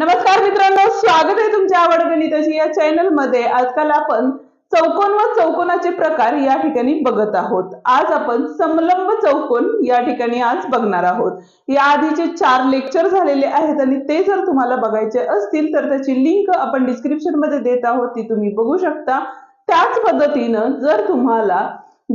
नमस्कार मित्रांनो स्वागत आहे तुमच्या आवड गणिताची या चॅनलमध्ये. आजकाल आपण चौकोन व चौकोनाचे प्रकार या ठिकाणी बघत आहोत. आज आपण समलंब चौकोन या ठिकाणी आज बघणार आहोत. या आधीचे चार लेक्चर झालेले आहेत आणि ते जर तुम्हाला बघायचे असतील तर त्याची लिंक आपण डिस्क्रिप्शनमध्ये देत आहोत ती तुम्ही बघू शकता. त्याच पद्धतीनं जर तुम्हाला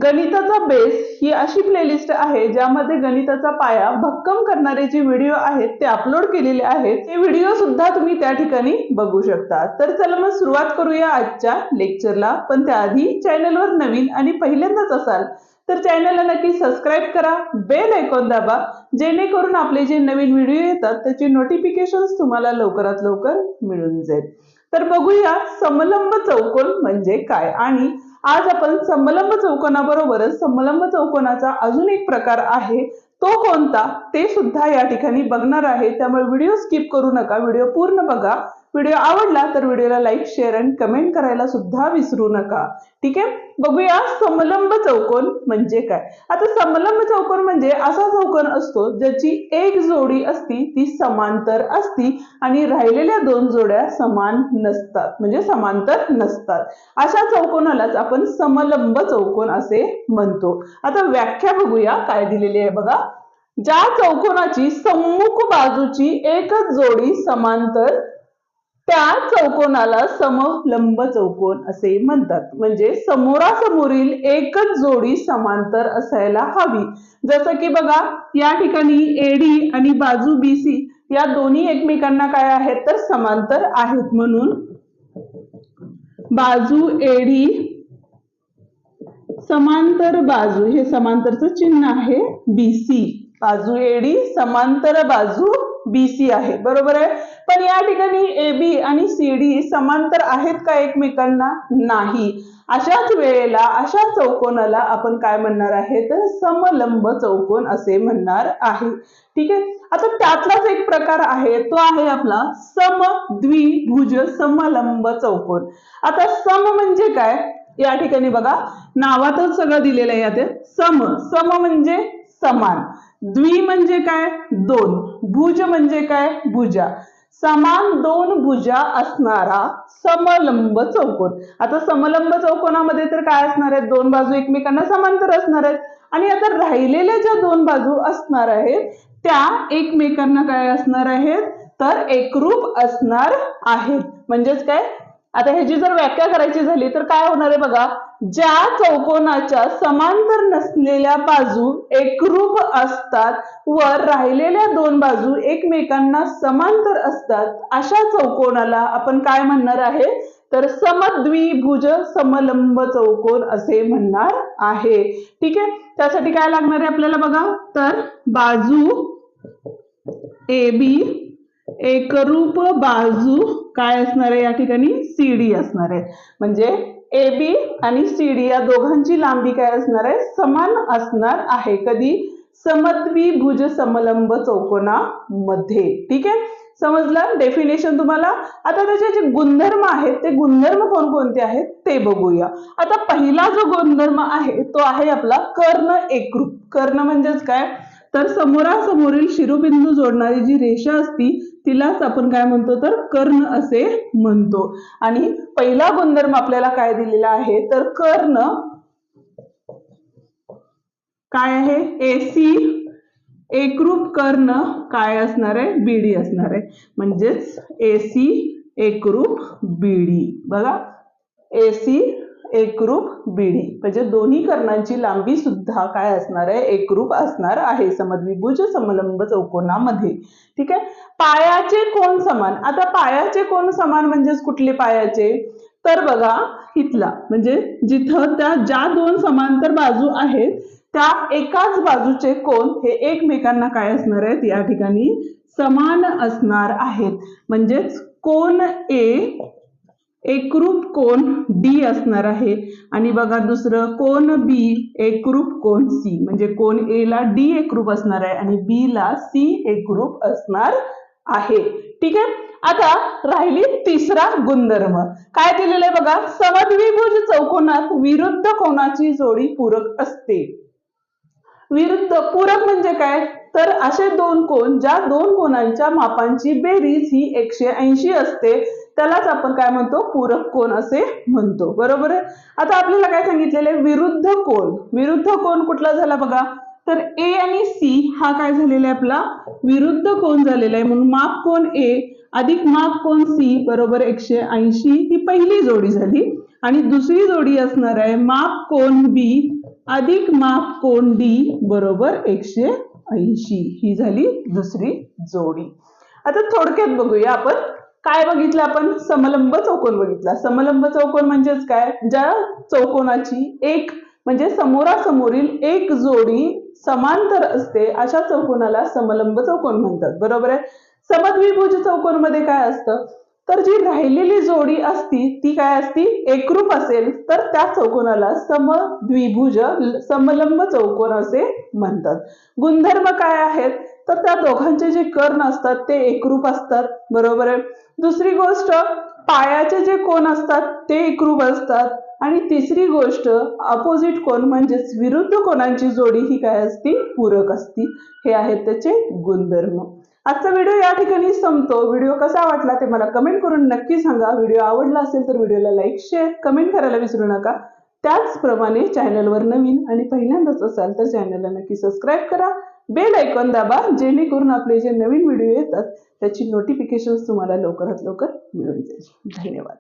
गणिताचा बेस ही अशी प्लेलिस्ट आहे ज्यामध्ये गणिताचा पाया भक्कम करणारे जे व्हिडिओ आहेत ते अपलोड केलेले आहेत ते व्हिडिओ सुद्धा तुम्ही त्या ठिकाणी बघू शकता. तर चला मग सुरुवात करूया आजच्या लेक्चरला पण त्याआधी चॅनलवर नवीन आणि पहिल्यांदाच असाल तर चॅनलला नक्की सबस्क्राईब करा बेल ऐकून दाबा जेणेकरून आपले जे नवीन व्हिडिओ येतात त्याचे नोटिफिकेशन तुम्हाला लवकरात लवकर मिळून जाईल. तर बघूया समलंब चौकोन म्हणजे काय? आणि आज आपण समलंब चौकोनाबरोबरच समलंब चौकोनाचा अजून एक प्रकार आहे. तो कोणता? ते सुद्धा या ठिकाणी बघणार आहे. त्यामुळे व्हिडिओ स्किप करू नका. व्हिडिओ पूर्ण बघा. व्हिडिओ आवडला तर व्हिडिओला लाईक शेअर आणि कमेंट करायला सुद्धा विसरू नका. ठीक आहे? बघूया समलंब चौकोन म्हणजे काय? आता समलंब चौकोन म्हणजे असा चौकोन असतो ज्याची एक जोडी असती ती समांतर असती आणि राहिलेल्या दोन जोड्या समान नसतात. म्हणजे समांतर नसतात. अशा चौकोनालाच आपण समलंब चौकोन असे म्हणतो. आता व्याख्या बघूया काय दिलेली आहे बघा. ज्या चौकोनाची सम्मुख बाजूची एकच जोडी समांतर त्या चौकोनाला समलंब चौकोन असे म्हणतात. म्हणजे समोरासमोरील एकच जोडी समांतर असायला हवी. जसं की बघा या ठिकाणी एडी आणि बाजू बीसी या दोन्ही एकमेकांना काय आहेत तर समांतर आहेत म्हणून बाजू एडी समांतर बाजू हे समांतरचं चिन्ह आहे बीसी बाजू एडी समांतर बाजू बीसी आहे. बरोबर आहे? पण या ठिकाणी ए बी आणि सी डी समांतर आहेत का एकमेकांना? नाही. अशाच वेळेला अशा चौकोनाला आपण काय म्हणणार आहे? तर समलंब चौकोन असे म्हणणार आहे. ठीक आहे? आता त्यातलाच एक प्रकार आहे. तो आहे आपला सम द्विभुज समलंब चौकोन. आता सम म्हणजे काय? या ठिकाणी बघा. नावातच सगळं दिलेलं आहे यात. सम. सम म्हणजे समान. द्वि म्हणजे काय? दोन. भुज म्हणजे काय? भुजा. समान दोन भुजा असणारा समलंब चौकोन. आता समलंब चौकोनामध्ये तर काय असणार आहेत? दोन बाजू एकमेकांना समांतर असणार आहेत. आणि आता राहिलेल्या ज्या दोन बाजू असणार आहेत त्या एकमेकांना काय असणार आहेत? तर एकरूप असणार आहेत. म्हणजेच काय? आता ह्याची जर व्याख्या करायची झाली तर काय होणार आहे बघा? ज्या चौकोनाच्या समांतर नसलेल्या बाजू एकरूप असतात व राहिलेल्या दोन बाजू एकमेकांना समांतर असतात अशा चौकोनाला आपण काय म्हणणार आहे? तर समद्विभुज समलंब चौकोन असे म्हणणार आहे. ठीक आहे? त्यासाठी काय लागणार आहे आपल्याला बघा? तर बाजू ए बी एकरूप बाजू काय असणार आहे या ठिकाणी? सी डी असणार आहे. म्हणजे ए बी आणि सी डी या दोघांची लांबी काय असणार आहे? समान असणार आहे. कधी? समद्विभुज समलंब चौकोनामध्ये. ठीक आहे? समजलं? डेफिनेशन तुम्हाला? आता त्याचे जे गुणधर्म आहेत ते गुणधर्म कोणकोणते आहेत? ते बघूया. आता पहिला जो गुणधर्म आहे तो आहे आपला कर्ण एकरूप. कर्ण म्हणजेच काय? तर समोरासमोरील शिरोबिंदू जोडणारी जी रेषा असती तिलाच आपण काय म्हणतो? तर कर्ण असे म्हणतो. आणि पहिला गुणधर्म आपल्याला काय दिलेला आहे? तर कर्ण काय आहे? एसी एकरूप कर्ण काय असणार आहे? बीडी असणार आहे. म्हणजेच एसी एकरूप बीडी. बघा. एसी एकरूप बीडी म्हणजे दोन्ही कर्णांची लांबी सुद्धा काय असणार आहे? एकरूप असणार आहे. समद्विभुज समलंब चौकोनामध्ये. ठीक आहे? पायाचे कोण समान. आता पायाचे कोण समान म्हणजेच कुठले पायाचे? तर बघा इथला. म्हणजे जिथं त्या ज्या दोन समांतर बाजू आहेत त्या एकाच बाजूचे कोण हे एकमेकांना काय असणार आहेत? या ठिकाणी समान असणार आहेत. म्हणजेच कोण ए एकरूप कोण डी असणार आहे. आणि बघा दुसरं कोण बी एकरूप कोण सी म्हणजे कोण ए ला डी एकरूप असणार आहे आणि बी ला सी एकरूप असणार आहे. ठीक आहे? आता राहिली तिसरा गुणधर्म. काय दिलेलं आहे बघा? समद्विभुज चौकोनात विरुद्ध कोणाची जोडी पूरक असते. विरुद्ध पूरक म्हणजे काय? तर असे दोन कोण ज्या दोन कोणांच्या मापांची बेरीज ही एकशे ऐंशी असते. त्यालाच आपण काय म्हणतो? पूरक कोण असे म्हणतो. बरोबर आहे? आता आपल्याला काय सांगितलेलं आहे? विरुद्ध कोण? विरुद्ध कोण कुठला झाला बघा? तर ए आणि सी हा काय झालेला आहे आपला? विरुद्ध कोण झालेला आहे? म्हणून माप कोण ए अधिक माप कोण सी बरोबर एकशे ऐंशी. ही पहिली जोडी झाली. आणि दुसरी जोडी असणार आहे माप कोण बी अधिक माप कोण डी बरोबर एकशे ऐंशी. ही झाली दुसरी जोडी. आता थोडक्यात बघूया आपण. काय बघितलं आपण? समलंब चौकोन बघितला. समलंब चौकोन म्हणजेच काय? ज्या चौकोनाची एक म्हणजे समोरासमोरील एक जोडी समांतर असते अशा चौकोनाला समलंब चौकोन म्हणतात. बरोबर आहे? समद्विभुज चौकोनमध्ये काय असतं? तर जी राहिलेली जोडी असती ती काय असती? एकरूप असेल. तर त्या चौकोनाला समद्विभुज समलंब चौकोन असे म्हणतात. गुणधर्म काय आहेत? तर त्या दोघांचे जे कर्ण असतात ते एकरूप असतात बरोबर आहे? दुसरी गोष्ट पायाचे जे कोण असतात ते एकरूप असतात. आणि तिसरी गोष्ट अपोजिट कोण म्हणजेच विरुद्ध कोणांची जोडी ही काय असती? पूरक असती. हे आहेत त्याचे गुणधर्म. आजचा व्हिडिओ या ठिकाणी संपतो. व्हिडिओ कसा वाटला ते मला कमेंट करून नक्की सांगा. व्हिडिओ आवडला असेल तर व्हिडिओला लाईक शेअर कमेंट करायला विसरू नका. त्याचप्रमाणे चॅनलवर नवीन आणि पहिल्यांदाच असाल तर चॅनलला नक्की सबस्क्राईब करा. बेल ऐकॉन दाबा जेणेकरून आपले जे नवीन व्हिडिओ येतात त्याची नोटिफिकेशन तुम्हाला लवकरात लवकर मिळून जाईल. धन्यवाद.